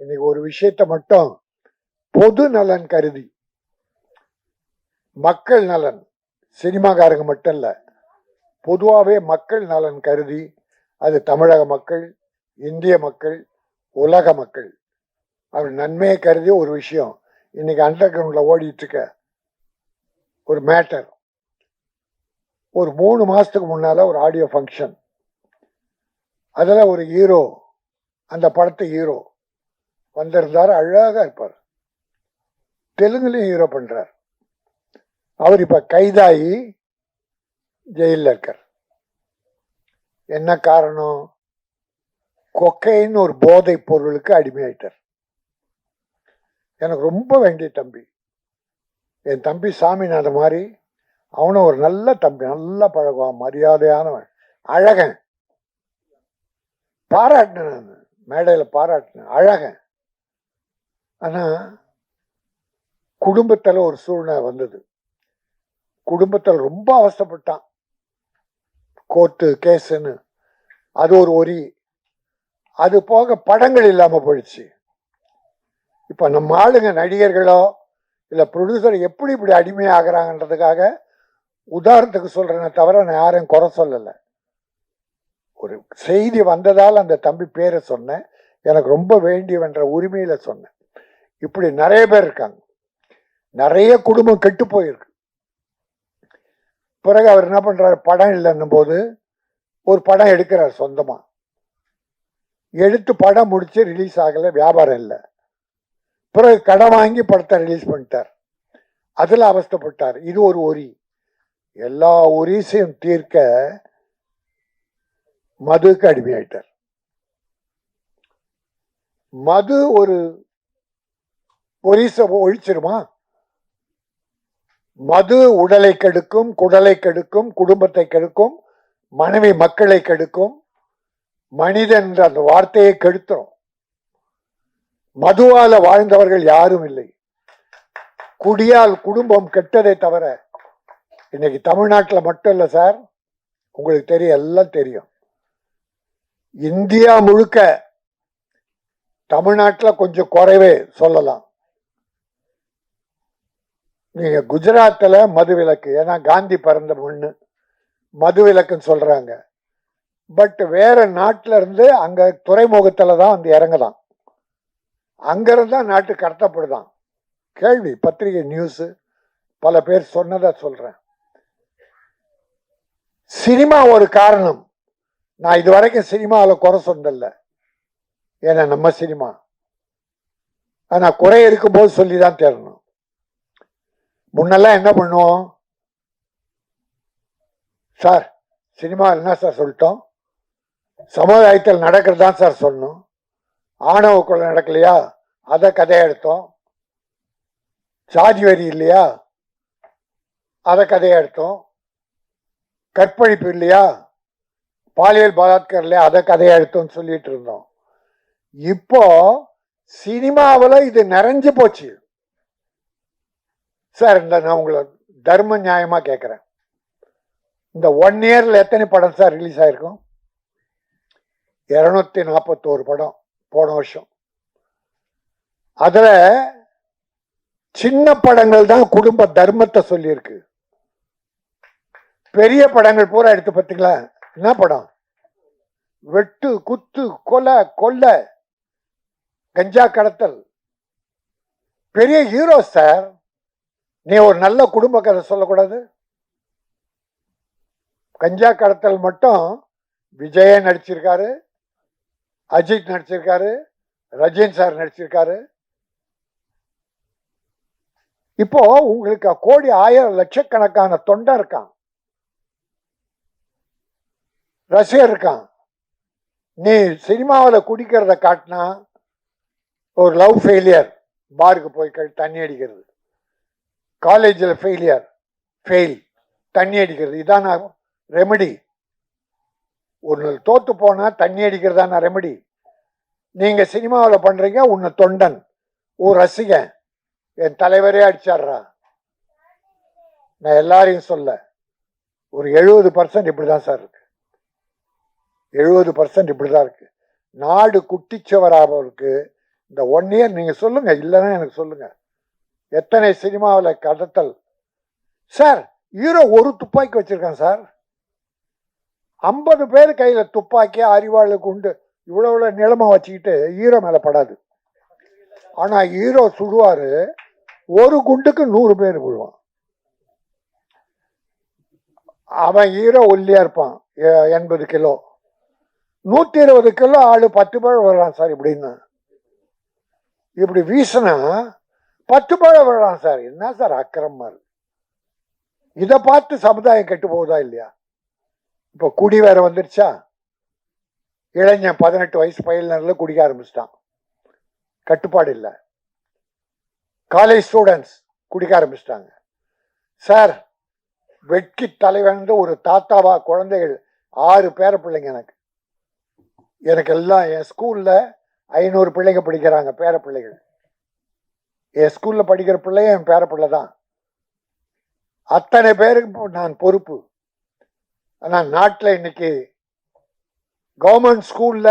இன்னைக்கு ஒரு விஷயத்தை மட்டும் பொது நலன் கருதி மக்கள் நலன் சினிமாக்காரங்க மட்டும் இல்லை பொதுவாகவே மக்கள் நலன் கருதி அது தமிழக மக்கள் இந்திய மக்கள் உலக மக்கள். அவர் நன்மையை கருதி ஒரு விஷயம். இன்னைக்கு அண்டர் கிரவுண்டில் ஓடிட்டு இருக்க ஒரு மேட்டர் ஒரு மூணு மாதத்துக்கு முன்னால் ஒரு ஆடியோ ஃபங்க்ஷன் அதில் ஒரு ஹீரோ அந்த படத்து ஹீரோ வந்திருந்தார் அழகாக இருப்பார். தெலுங்குலையும் ஹீரோ பண்ணுறார் அவர் இப்போ கைதாகி ஜெயிலில் இருக்கார். என்ன காரணம்? கொக்கைன்னு ஒரு போதை பொருளுக்கு அடிமையாயிட்டார். எனக்கு ரொம்ப வேண்டிய தம்பி. என் தம்பி சாமிநாதன் மாதிரி அவனும் ஒரு நல்ல தம்பி நல்லா பழகுவான் மரியாதையானவன் அழகன். பாராட்டினேன் நான் மேடையில் பாராட்டினேன் அழகன். ஆனால் குடும்பத்தில் ஒரு சூழ்நிலை வந்தது. குடும்பத்தில் ரொம்ப அவஸ்தைப்பட்டான். கோர்ட்டு கேஸுன்னு. அது ஒரு ஒரி. அது போக படங்கள் இல்லாமல் போயிடுச்சு. இப்போ நம்ம ஆளுங்க நடிகர்களோ இல்லை ப்ரொடியூசர் எப்படி இப்படி அடிமையாகிறாங்கன்றதுக்காக உதாரணத்துக்கு சொல்றேனே தவிர நான் யாரையும் குறை சொல்லலை. ஒரு செய்தி வந்ததால் அந்த தம்பி பேரை சொன்னேன். எனக்கு ரொம்ப வேண்டியவன்ற உரிமையில் சொன்னேன். இப்படி நிறைய பேர் இருக்காங்க. நிறைய குடும்பம் கெட்டு போயிருக்கு. பிறகு அவர் என்ன பண்றாரு? படம் இல்லைன்னும் போது ஒரு படம் எடுக்கிறார் சொந்தமா. எடுத்து படம் முடிச்சு ரிலீஸ் ஆகலை வியாபாரம் இல்லை. பிறகு கடன் வாங்கி படத்தை ரிலீஸ் பண்ணிட்டார். அதில் அவஸ்தைப்பட்டார். இது ஒரு ஒரி. எல்லா ஒரிசையும் தீர்க்க மதுக்கு அடிமையாயிட்டார். மது ஒரு பொரிசை ஒழிச்சிருமா? மது உடலை கெடுக்கும் குடலை கெடுக்கும் குடும்பத்தை கெடுக்கும் மனைவி மக்களை கெடுக்கும் மனிதன் என்ற அந்த வார்த்தையை கெடுத்துரும். மதுவால வாழ்ந்தவர்கள் யாரும் இல்லை. குடியால் குடும்பம் கெட்டதை தவிர இன்னைக்கு தமிழ்நாட்டில் மட்டும் இல்லை சார் உங்களுக்கு தெரியும் எல்லாம் தெரியும். இந்தியா முழுக்க தமிழ்நாட்டில் கொஞ்சம் குறைவே சொல்லலாம். நீங்க குஜராத்தில் மது விலக்கு ஏன்னா காந்தி பிறந்த மண்ணு மது விலக்குன்னு சொல்றாங்க. பட் வேற நாட்டில இருந்து அங்க துறைமுகத்துல தான் வந்து இறங்கலாம் அங்கிருந்து தான் நாட்டு கடத்தப்படுதான். கேள்வி பத்திரிகை நியூஸ் பல பேர் சொன்னதா சொல்றேன். சினிமா ஒரு காரணம். நான் இது வரைக்கும் சினிமாவில் குறை சொன்னதில்லை. ஏன்னா நம்ம சினிமா. ஆனால் குறை இருக்கும்போது சொல்லி தான் தேரணும். முன்னெல்லாம் என்ன பண்ணுவோம்? சார் சினிமா என்ன சார் சொல்லிட்டோம். சமுதாயத்தில் நடக்கிறது தான் சார் சொன்னோம் ஆணவ கொலை நடக்கலையா? அதை கதையை எடுத்தோம் சாதி வரி இல்லையா? அதை கதையை எடுத்தோம் கற்பழிப்பு இல்லையா? பாலியல் பலாத்காரம் இல்லையா? அதை கதையை எடுத்தோம்னு சொல்லிட்டு இருந்தோம். இப்போ சினிமாவில் இது நிறைஞ்சு போச்சு. சார் இந்த நான் உங்களை தர்ம நியாயமாக கேட்குறேன் இந்த ஒன் இயரில் எத்தனை படம் சார் ரிலீஸ் ஆகிருக்கும் இரநூத்தி நாற்பத்தோரு படம் போன வருஷம். அதில் சின்ன படங்கள் தான் குடும்ப தர்மத்தை சொல்லியிருக்கு. பெரிய படங்கள் பூரா எடுத்து பார்த்தீங்களா என்ன படம்? வெட்டு குத்து கொலை கொல்ல கஞ்சா கடத்தல். பெரிய ஹீரோ சார். நீ ஒரு நல்ல குடும்ப கதை சொல்லக்கூடாது. கஞ்சா கடத்தல் மட்டும் விஜய நடிச்சிருக்காரு அஜித் நடிச்சிருக்காரு ரஜின் சார் நடிச்சிருக்காரு. இப்போ உங்களுக்கு கோடி ஆயிரம் லட்சக்கணக்கான தொண்டை இருக்கான். ரசிகர் இருக்கான். நீ சினிமாவில் குடிக்கிறத காட்டினா ஒரு லவ் ஃபெயிலியர் பாருக்கு போய் தண்ணி அடிக்கிறது. காலேஜில் ஃபெயிலியர் ஃபெயில் தண்ணி அடிக்கிறது. இதான் ரெமெடி ஒரு தோத்து போனால் தண்ணி அடிக்கிறதான ரெமெடி நீங்கள் சினிமாவில் பண்ணுறீங்க உன்னை தொண்டன். ஒரு ரசிகன். என் தலைவரே அடிச்சாடுறா நான் எல்லாரையும் சொல்ல ஒரு எழுபது பர்சன்ட் இப்படி தான் சார் இருக்கு. எழுபது பர்சன்ட் இப்படி தான் இருக்கு. நாடு குட்டிச்சவராக இருக்கு இந்த ஒன் இயர் நீங்கள் சொல்லுங்கள் இல்லைன்னா எனக்கு சொல்லுங்கள் எத்தனை சினிமாவில் கடத்தல்? சார் ஹீரோ ஒரு துப்பாக்கி வச்சிருக்கான் சார். ஐம்பது பேர் கையில் துப்பாக்கி அறிவாளு குண்டு இவ்வளோ இவ்வளோ நிலமை வச்சுக்கிட்டு ஹீரோ மேலே படாது. ஆனால் ஹீரோ சுடுவார். ஒரு குண்டுக்கு நூறு பேர் விழுவான். அவன் ஹீரோ ஒல்லியாக இருப்பான். எ- எண்பது கிலோ. நூற்றி இருபது கிலோ ஆள் பத்து பேர் வர்றான் சார் இப்படின்னு. இப்படி வீசினா பத்து பழம் விழலாம் சார். என்ன சார் அக்கிரமமா இருக்கு இதை பார்த்து சமுதாயம் கெட்டு போகுதா இல்லையா? இப்போ குடி வேற வந்துருச்சா? இளைஞன் பதினெட்டு வயசு பயிலினர்ல குடிக்க ஆரம்பிச்சிட்டான். கட்டுப்பாடு இல்லை. காலேஜ் ஸ்டூடெண்ட்ஸ் குடிக்க ஆரம்பிச்சிட்டாங்க. சார் வெட்கி தலைவன் ஒரு தாத்தாவா குழந்தைகள் ஆறு பேர பிள்ளைங்க எனக்கு. எனக்கு எல்லாம் என் ஸ்கூல்ல ஐநூறு பிள்ளைங்க படிக்கிறாங்க பேர பிள்ளைகள். என் ஸ்கூல்ல படிக்கிற பிள்ளைய என் பேர பிள்ளை தான். அத்தனை பேருக்கு நான் பொறுப்பு. ஆனால் நாட்டில் இன்னைக்கு கவர்மெண்ட் ஸ்கூல்ல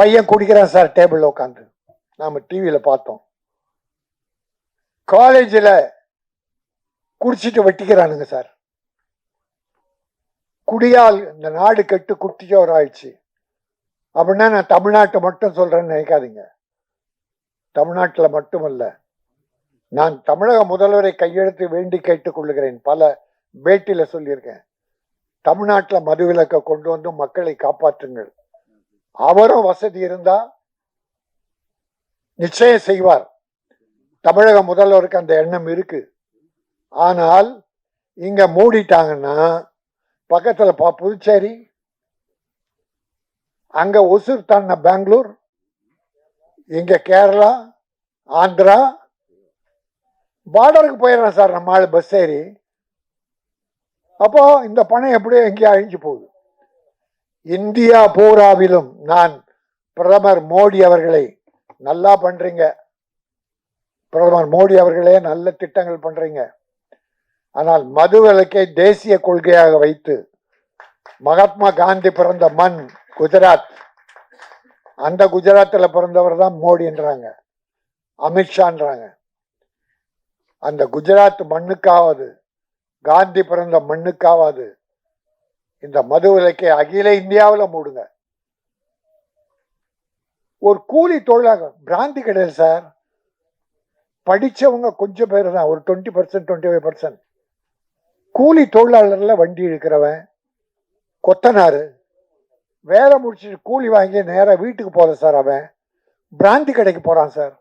பையன் குடிக்கிறான் சார் டேபிளில் உட்காந்து நாம டிவியில பார்த்தோம். காலேஜில் குடிச்சிட்டு வெட்டிக்கிறானுங்க சார் குடியால் இந்த நாடு கெட்டு குட்டிச்சோர் ஆயிடுச்சு. அப்படின்னா நான் தமிழ்நாட்டை மட்டும் சொல்றேன்னு நினைக்காதீங்க. தமிழ்நாட்டில் மட்டுமல்ல. நான் தமிழக முதல்வரை கையெழுத்து வேண்டி கேட்டுக் கொள்ளுகிறேன் பல பேட்டியில சொல்லியிருக்கேன். தமிழ்நாட்டில் மதுவிலக்கை கொண்டு வந்து மக்களை காப்பாற்றுங்கள். அவரும் வசதி இருந்தா நிச்சயம் செய்வார். தமிழக முதல்வருக்கு அந்த எண்ணம் இருக்கு. ஆனால் இங்க மூடிட்டாங்கன்னா பக்கத்துல பா புதுச்சேரி அங்க ஒசூர் தாண்ட பெங்களூர் இங்க கேரளா ஆந்திரா பார்டருக்கு போயிடுறேன் சார் நம்ம ஆள் பஸ் ஏறி. அப்போ இந்த பணம் எப்படியோ எங்கேயோ அழிஞ்சு போகுது. இந்தியா பூராவிலும் நான் பிரதமர் மோடி அவர்களை நல்லா பண்றீங்க. பிரதமர் மோடி அவர்களே நல்ல திட்டங்கள் பண்றீங்க. ஆனால் மது விலக்கை தேசிய கொள்கையாக வைத்து மகாத்மா காந்தி பிறந்த மண் குஜராத். அந்த குஜராத்தில் பிறந்தவர் தான் மோடின்றாங்க அமித்ஷான்றாங்க. அந்த குஜராத் மண்ணுக்காவது காந்தி பிறந்த மண்ணுக்காவது இந்த மது விலக்கை அகில இந்தியாவில் மூடுங்க. ஒரு கூலி தொழிலாக பிராந்தி கிடையாது சார். படித்தவங்க கொஞ்சம் பேர் தான் ஒரு twenty percent twenty five percent கூலி தொழிலாளர்ல வண்டி இழுக்கிறவன் கொத்தனாரு வேலை முடிச்சுட்டு கூலி வாங்கி நேராக வீட்டுக்கு போறான் சார் அவன். பிராந்தி கடைக்கு போகிறான் சார்.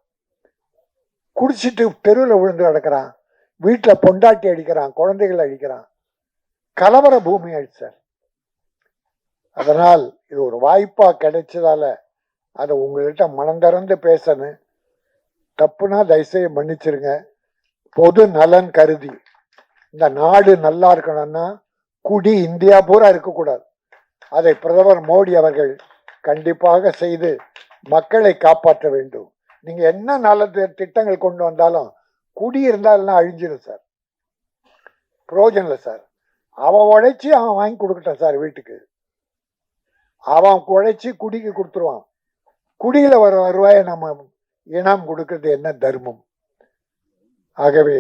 குடிச்சிட்டு தெருவில் விழுந்து கிடக்கிறான். வீட்டில் பொண்டாட்டி அடிக்கிறான் குழந்தைகளை அடிக்கிறான். கலவர பூமி ஆயிடுச்சு சார். அதனால் இது ஒரு வாய்ப்பாக கிடைச்சதால அதை உங்கள்கிட்ட மனந்திறந்து பேசணும். தப்புனா தயவுசெய்து மன்னிச்சிருங்க. பொது நலன் கருதி. இந்த நாடு நல்லா இருக்கணும்னா குடி இந்தியா பூரா இருக்கக்கூடாது. அதை பிரதமர் மோடி அவர்கள் கண்டிப்பாக செய்து மக்களை காப்பாற்ற வேண்டும். நீங்க என்ன நல்ல திட்டங்கள் கொண்டு வந்தாலும் குடி இருந்தாலும் அழிஞ்சிடும் சார். பிரயோஜனம் இல்லை சார். அவன் உழைச்சி அவன் வாங்கி கொடுக்கட்டான் சார் வீட்டுக்கு. அவன் உழைச்சி குடிக்கு கொடுத்துருவான். குடியில வர வருவாயை நம்ம இனம் கொடுக்கறது என்ன தர்மம்? ஆகவே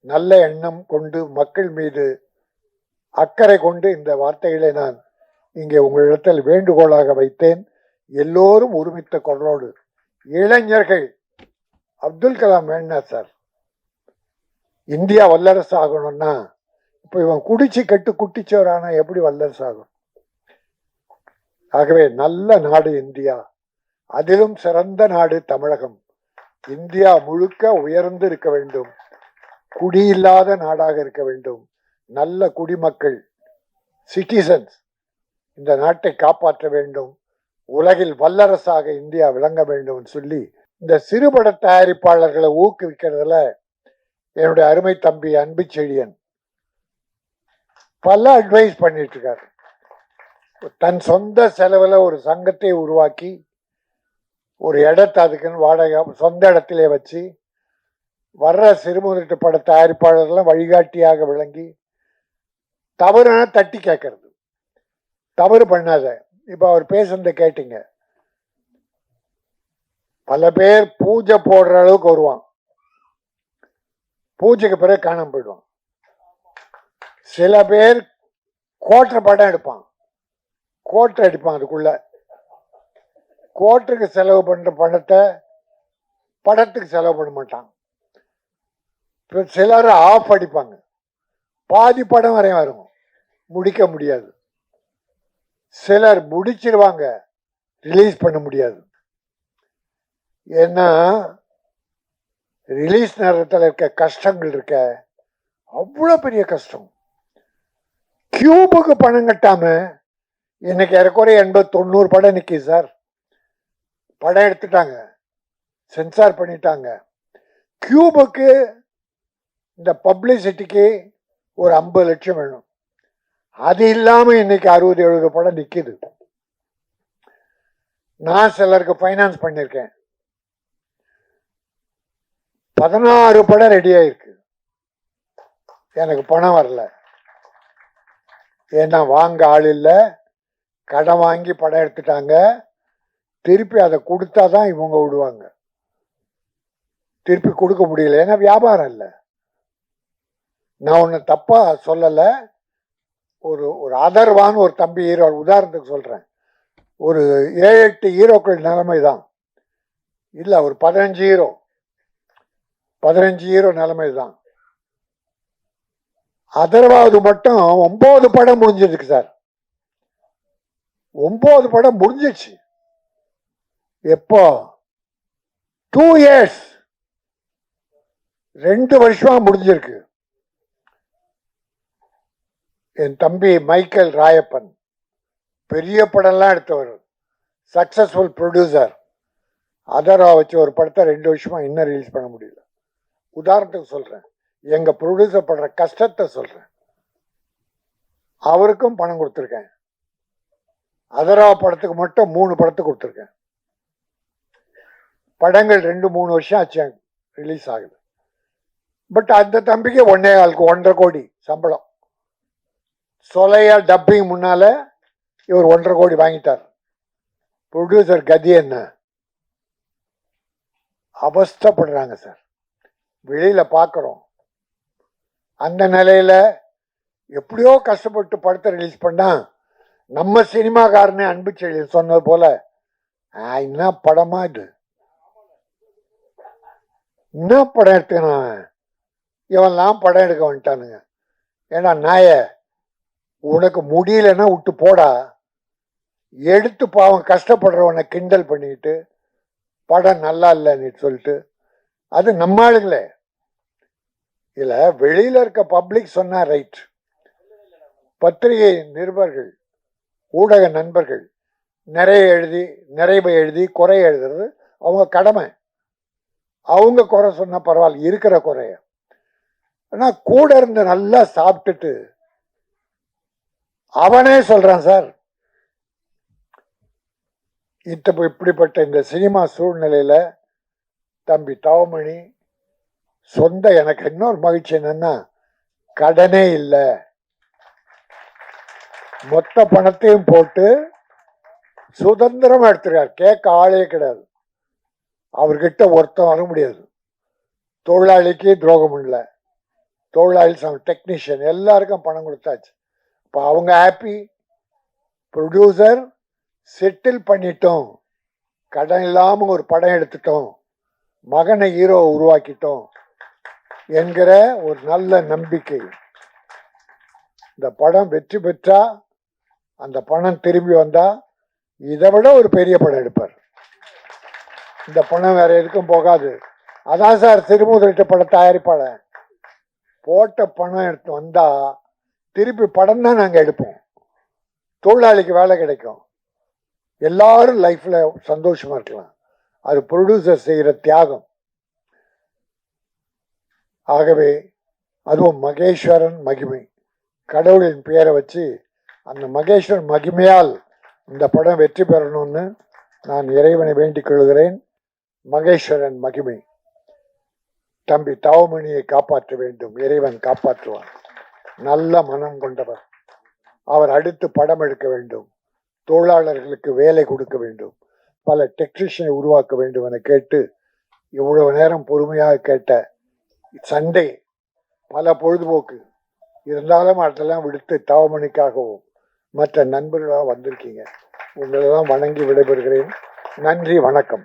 நல்ல எண்ணம் கொண்டு மக்கள் மீது அக்கறை கொண்டு இந்த வார்த்தைகளை நான் இங்கே உங்களிடத்தில் வேண்டுகோளாக வைத்தேன். எல்லோரும் ஒருமித்த குரலோடு இளைஞர்கள் அப்துல் கலாம் வேணா சார் இந்தியா வல்லரசு ஆகணும்னா இப்போ இவன் குடிச்சு கெட்டு குட்டிச்சோரானா எப்படி வல்லரசு ஆகும் ஆகவே நல்ல நாடு இந்தியா. அதிலும் சிறந்த நாடு தமிழகம். இந்தியா முழுக்க உயர்ந்து இருக்க வேண்டும். குடியில்லாத நாடாக இருக்க வேண்டும். நல்ல குடிமக்கள் சிட்டிசன்ஸ் இந்த நாட்டை காப்பாற்ற வேண்டும். உலகில் வல்லரசாக இந்தியா விளங்க வேண்டும் சொல்லி இந்த சிறுபட தயாரிப்பாளர்களை ஊக்குவிக்கிறதுல என்னுடைய அருமை தம்பி அன்பு செழியன் பல அட்வைஸ் பண்ணிட்டு இருக்காரு தன் சொந்த செலவுல ஒரு சங்கத்தை உருவாக்கி ஒரு இடத்தை அதுக்குன்னு வாடகை சொந்த இடத்திலே வச்சு வர்ற சிறுமுதிட்டு பட தயாரிப்பாளர்லாம் வழிகாட்டியாக விளங்கி தவறுனா தட்டி கேட்கறது. தவறு பண்ணாத. இப்போ அவர் பேசுனதை கேட்டீங்க. பல பேர் பூஜை போடுற அளவுக்கு வருவான் பூஜைக்கு பிறகு காணாம போயிடுவான் சில பேர் கோட்டை படம் எடுப்பான் கோட்டை அடிப்பான் அதுக்குள்ள. கோட்டுக்கு செலவு பண்ணுற பணத்தை படத்துக்கு செலவு பண்ண மாட்டான் சிலர் ஆஃப் அடிப்பாங்க. பாதி படம் வரையும் வரும் முடிக்க முடியாது. சிலர் முடிச்சிருவாங்க. ரிலீஸ் பண்ண முடியாது. ஏன்னா ரிலீஸ் நேரத்தில் இருக்க கஷ்டங்கள் இருக்க அவ்வளோ பெரிய கஷ்டம். கியூபுக்கு பணம் கட்டாமல் இன்னைக்கு ஏறக்குறைய எண்பது தொண்ணூறு படம் நிற்கிது சார். படம் எடுத்துட்டாங்க. சென்சார் பண்ணிட்டாங்க. கியூபுக்கு இந்த பப்ளிசிட்டிக்கு ஒரு ஐம்பது லட்சம் வேணும். அது இல்லாம இன்னைக்கு அறுபது எழுபது படம் நிக்குது. நான் சிலருக்கு ஃபைனான்ஸ் பண்ணியிருக்கேன். பதினாறு படம் ரெடி ஆயிருக்கு. எனக்கு பணம் வரல. ஏன்னா வாங்க ஆள் இல்லை. கடன் வாங்கி படம் எடுத்துட்டாங்க. திருப்பி அதை கொடுத்தா தான் இவங்க விடுவாங்க. திருப்பி கொடுக்க முடியல. ஏன்னா வியாபாரம் இல்லை. நான் ஒன்று தப்பாக சொல்லலை. ஒரு ஒரு அதர்வான்னு ஒரு தம்பி ஹீரோ உதாரணத்துக்கு சொல்கிறேன் ஒரு ஏழு எட்டு ஹீரோக்கள் நிலைமை தான். இல்லை ஒரு பதினஞ்சு ஹீரோ. பதினஞ்சு ஹீரோ நிலைமை தான். அதர்வாவது மட்டும் ஒம்பது படம் முடிஞ்சிருக்கு சார். ஒம்பது படம் முடிஞ்சிச்சு. எப்போ? டூ இயர்ஸ் ரெண்டு வருஷமா முடிஞ்சிருக்கு. என் தம்பி மைக்கேல் ராயப்பன். பெரிய படம்லாம் எடுத்தவர். Successful producer. அதரா வச்சு ஒரு படத்தை ரெண்டு வருஷமாக இன்னும் ரிலீஸ் பண்ண முடியல. உதாரணத்துக்கு சொல்கிறேன் எங்கள் ப்ரொடியூசர் படுற கஷ்டத்தை சொல்கிறேன் அவருக்கும் பணம் கொடுத்துருக்கேன். அதரா படத்துக்கு மட்டும் மூணு படத்துக்கு கொடுத்துருக்கேன். படங்கள் ரெண்டு மூணு வருஷம் ஆச்சு ரிலீஸ் ஆகுது. பட் அந்த தம்பிக்கு ஒன்னே ஆளுக்கு ஒன்றரை கோடி சம்பளம். சொலையா டப்பிங் முன்னால இவர் ஒன்றரை கோடி வாங்கிட்டார். ப்ரொடியூசர் கதி என்ன? அவஸ்தப்படுறாங்க சார் வெளியில பார்க்குறோம் அந்த நிலையில எப்படியோ கஷ்டப்பட்டு படத்தை ரிலீஸ் பண்ணா நம்ம சினிமாக்காரனே அன்பு செழியன் சொன்னது போல "ஆ, என்ன படமா இது? என்ன படம் எடுத்துக்கணும் இவன்லாம் படம் எடுக்க வந்துட்டானுங்க. ஏன்னா நாயை உனக்கு முடியலன்னா விட்டு போடா. எடுத்து பாவம் கஷ்டப்படுறவனை கிண்டல் பண்ணிக்கிட்டு படம் நல்லா இல்லைன்னு சொல்லிட்டு அது நம்ம ஆளுங்களே. இல்லை வெளியில் இருக்க பப்ளிக் சொன்னால் ரைட் பத்திரிகை நிருபர்கள் ஊடக நண்பர்கள் நிறைய எழுதி நிறைய எழுதி குறை எழுதுறது அவங்க கடமை. அவங்க குறை சொன்னால் பரவாயில்ல இருக்கிற குறைய. ஆனால் கூட இருந்து நல்லா சாப்பிட்டுட்டு அவனே சொல்கிறான் சார் இத்த இப்படிப்பட்ட இந்த சினிமா சூழ்நிலையில் தம்பி தவமணி சொந்த எனக்கு இன்னொரு மகிழ்ச்சி என்னன்னா கடனே இல்லை. மொத்த பணத்தையும் போட்டு சுதந்திரமா எடுத்துருக்கார். கேட்க ஆளே கிடையாது. அவர்கிட்ட ஒருத்தன் வர முடியாது. தொழிலாளிக்கு துரோகம் இல்லை தொழிலாளி டெக்னீஷியன் எல்லாருக்கும் பணம் கொடுத்தாச்சு. இப்போ அவங்க ஹாப்பி ப்ரொடியூசர் செட்டில் பண்ணிட்டோம். கடன் இல்லாமல் ஒரு படம் எடுத்துட்டோம். மகனை ஹீரோ உருவாக்கிட்டோம் என்கிற ஒரு நல்ல நம்பிக்கை. இந்த படம் வெற்றி பெற்றா அந்த பணம் திரும்பி வந்தா இதை விட ஒரு பெரிய படம் எடுப்பார். இந்த பணம் வேற எதுக்கும் போகாது. அதான் சார் திருமுதலிட்ட படம் தயாரிப்பாளர். போட்ட பணம் எடுத்து வந்தால் திருப்பி படம் தான் நாங்கள் எடுப்போம். தொழிலாளிக்கு வேலை கிடைக்கும். எல்லாரும் லைஃப்பில் சந்தோஷமா இருக்கலாம். அது ப்ரொடியூசர் செய்கிற தியாகம். ஆகவே அதுவும் மகேஸ்வரன் மகிமை. கடவுளின் பெயரை வச்சு அந்த மகேஸ்வரன் மகிமையால் இந்த படம் வெற்றி பெறணும்னு நான் இறைவனை வேண்டிக் கொள்கிறேன். மகேஸ்வரன் மகிமை. தம்பி தாவமணியை காப்பாற்ற வேண்டும். இறைவன் காப்பாற்றுவான். நல்ல மனம் கொண்டவர். அவர் அடுத்து படம் எடுக்க வேண்டும். தொழிலாளர்களுக்கு வேலை கொடுக்க வேண்டும். பல டெக்னீஷியனை உருவாக்க வேண்டும் என கேட்டு இவ்வளவு நேரம் பொறுமையாக கேட்ட சண்டே பல பொழுதுபோக்கு. இருந்தாலும் அதெல்லாம் விடுத்து தவமணிக்காகவும் மற்ற நண்பர்களாக வந்திருக்கீங்க. உங்களெல்லாம் வணங்கி விடைபெறுகிறேன். நன்றி வணக்கம்.